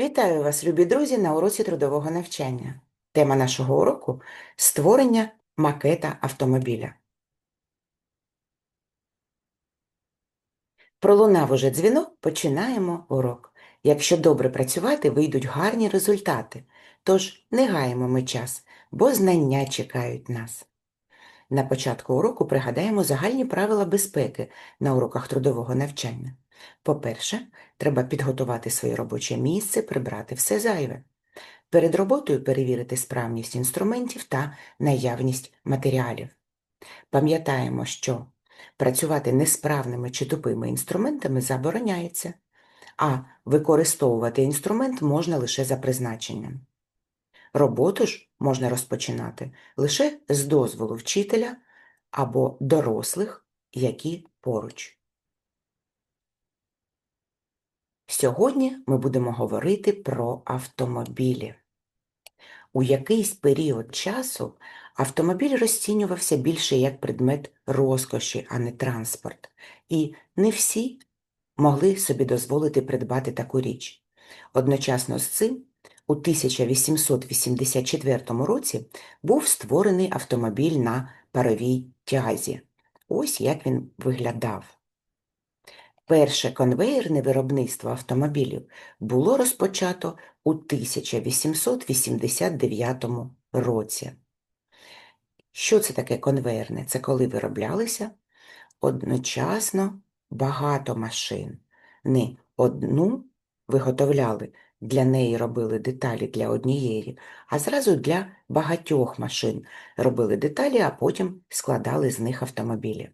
Вітаю вас, любі друзі, на уроці трудового навчання. Тема нашого уроку – створення макета автомобіля. Пролунав уже дзвінок, починаємо урок. Якщо добре працювати, вийдуть гарні результати. Тож не гаємо ми час, бо знання чекають нас. На початку уроку пригадаємо загальні правила безпеки на уроках трудового навчання. По-перше, треба підготувати своє робоче місце, прибрати все зайве. Перед роботою перевірити справність інструментів та наявність матеріалів. Пам'ятаємо, що працювати несправними чи тупими інструментами забороняється, а використовувати інструмент можна лише за призначенням. Роботу ж можна розпочинати лише з дозволу вчителя або дорослих, які поруч. Сьогодні ми будемо говорити про автомобілі. У якийсь період часу автомобіль розцінювався більше як предмет розкоші, а не транспорт, і не всі могли собі дозволити придбати таку річ. Одночасно з цим у 1884 році був створений автомобіль на паровій тязі. Ось як він виглядав. Перше конвеєрне виробництво автомобілів було розпочато у 1889 році. Що це таке конвеєрне? Це коли вироблялися одночасно багато машин. Не одну виготовляли, для неї робили деталі для однієї, а зразу для багатьох машин робили деталі, а потім складали з них автомобілі.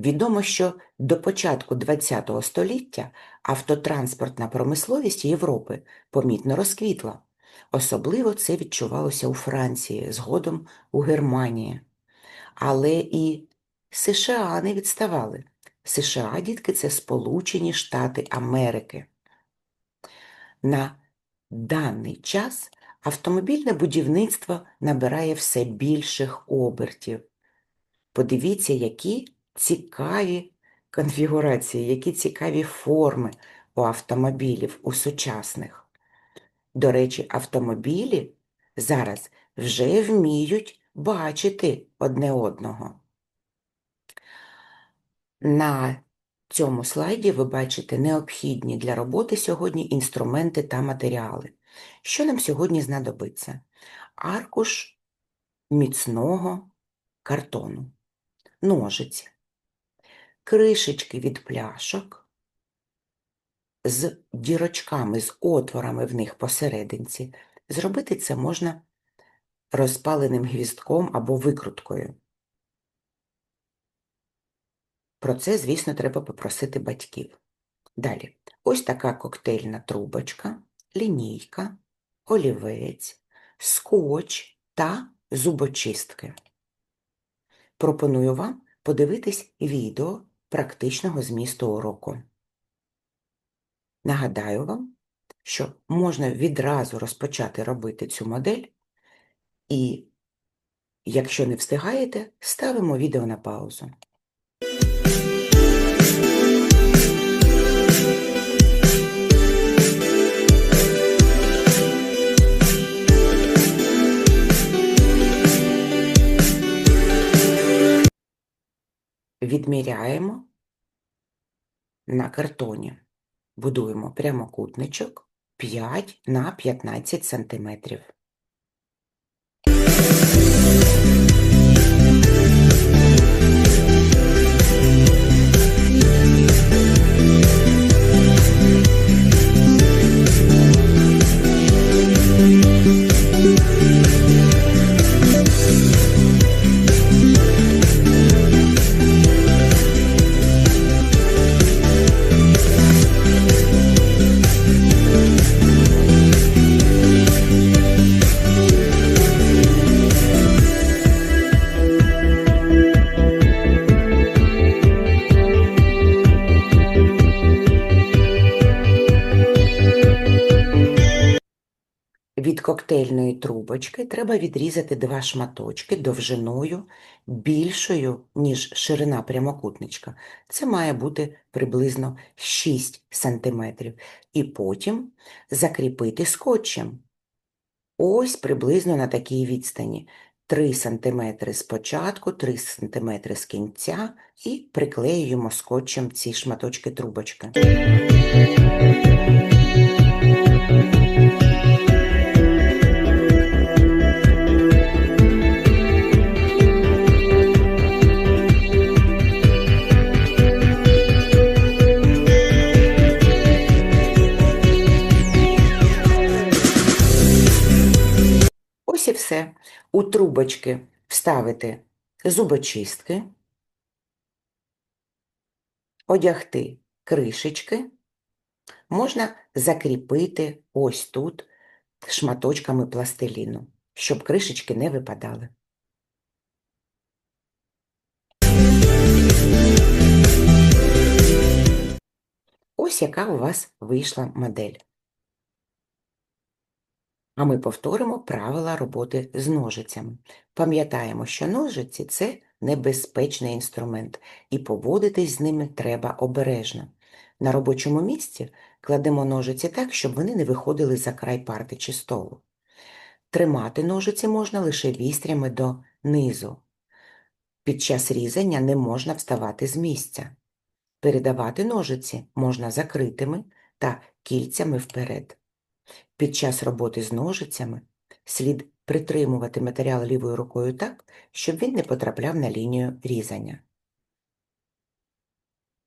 Відомо, що до початку ХХ століття автотранспортна промисловість Європи помітно розквітла. Особливо це відчувалося у Франції, згодом у Германії. Але і США не відставали. США, дітки, це Сполучені Штати Америки. На даний час автомобільне будівництво набирає все більших обертів. Подивіться, які цікаві конфігурації, які цікаві форми у автомобілів, у сучасних. До речі, автомобілі зараз вже вміють бачити одне одного. На цьому слайді ви бачите необхідні для роботи сьогодні інструменти та матеріали. Що нам сьогодні знадобиться? Аркуш міцного картону, ножиці, кришечки від пляшок з дірочками, з отворами в них посерединці. Зробити це можна розпаленим гвіздком або викруткою. Про це, звісно, треба попросити батьків. Далі, ось така коктейльна трубочка, лінійка, олівець, скотч та зубочистки. Пропоную вам подивитись відео практичного змісту уроку. Нагадаю вам, що можна відразу розпочати робити цю модель, і, якщо не встигаєте, ставимо відео на паузу. Відміряємо на картоні. Будуємо прямокутничок 5 на 15 сантиметрів. Від коктейльної трубочки треба відрізати два шматочки довжиною більшою, ніж ширина прямокутничка. Це має бути приблизно 6 см. І потім закріпити скотчем. Ось приблизно на такій відстані. 3 см з початку, 3 см з кінця і приклеюємо скотчем ці шматочки трубочки. Все. У трубочки вставити зубочистки, одягти кришечки, можна закріпити ось тут шматочками пластиліну, щоб кришечки не випадали. Ось яка у вас вийшла модель. А ми повторимо правила роботи з ножицями. Пам'ятаємо, що ножиці це небезпечний інструмент, і поводитись з ними треба обережно. На робочому місці кладемо ножиці так, щоб вони не виходили за край парти чи столу. Тримати ножиці можна лише вістрями до низу. Під час різання не можна вставати з місця. Передавати ножиці можна закритими та кільцями вперед. Під час роботи з ножицями слід притримувати матеріал лівою рукою так, щоб він не потрапляв на лінію різання.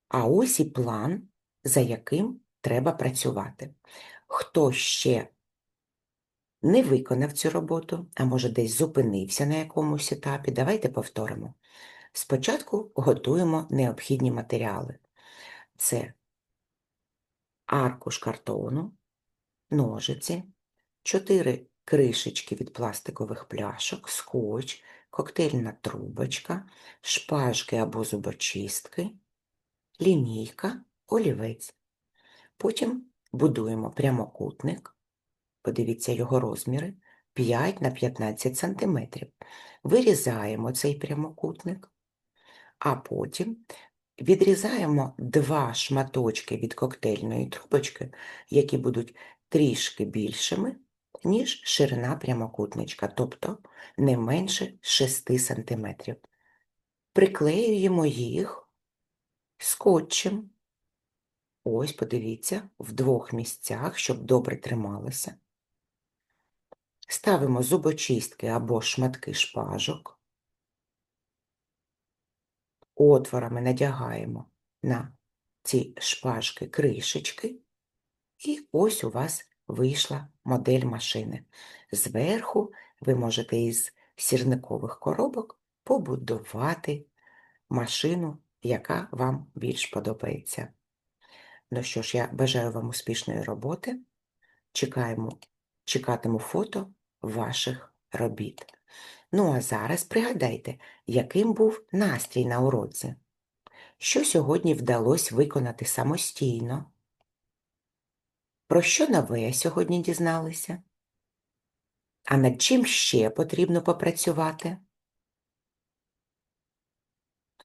А ось і план, за яким треба працювати. Хто ще не виконав цю роботу, а може десь зупинився на якомусь етапі, давайте повторимо. Спочатку готуємо необхідні матеріали. Це аркуш картону, ножиці, 4 кришечки від пластикових пляшок, скотч, коктейльна трубочка, шпажки або зубочистки, лінійка, олівець. Потім будуємо прямокутник, подивіться його розміри, 5 на 15 см. Вирізаємо цей прямокутник, а потім відрізаємо два шматочки від коктейльної трубочки, які будуть трішки більшими, ніж ширина прямокутничка, тобто не менше 6 см. Приклеюємо їх скотчем. Ось, подивіться, в двох місцях, щоб добре трималося. Ставимо зубочистки або шматки шпажок. Отворами надягаємо на ці шпажки кришечки і ось у вас вийшла модель машини. Зверху ви можете із сірникових коробок побудувати машину, яка вам більш подобається. Ну що ж, я бажаю вам успішної роботи. Чекаємо, чекатиму фото ваших робіт. Ну а зараз пригадайте, яким був настрій на уроці. Що сьогодні вдалося виконати самостійно? Про що нове сьогодні дізналися? А над чим ще потрібно попрацювати?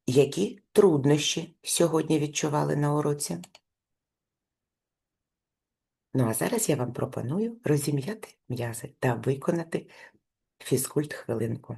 Які труднощі сьогодні відчували на уроці? Ну а зараз я вам пропоную розім'яти м'язи та виконати фізкульт хвилинку.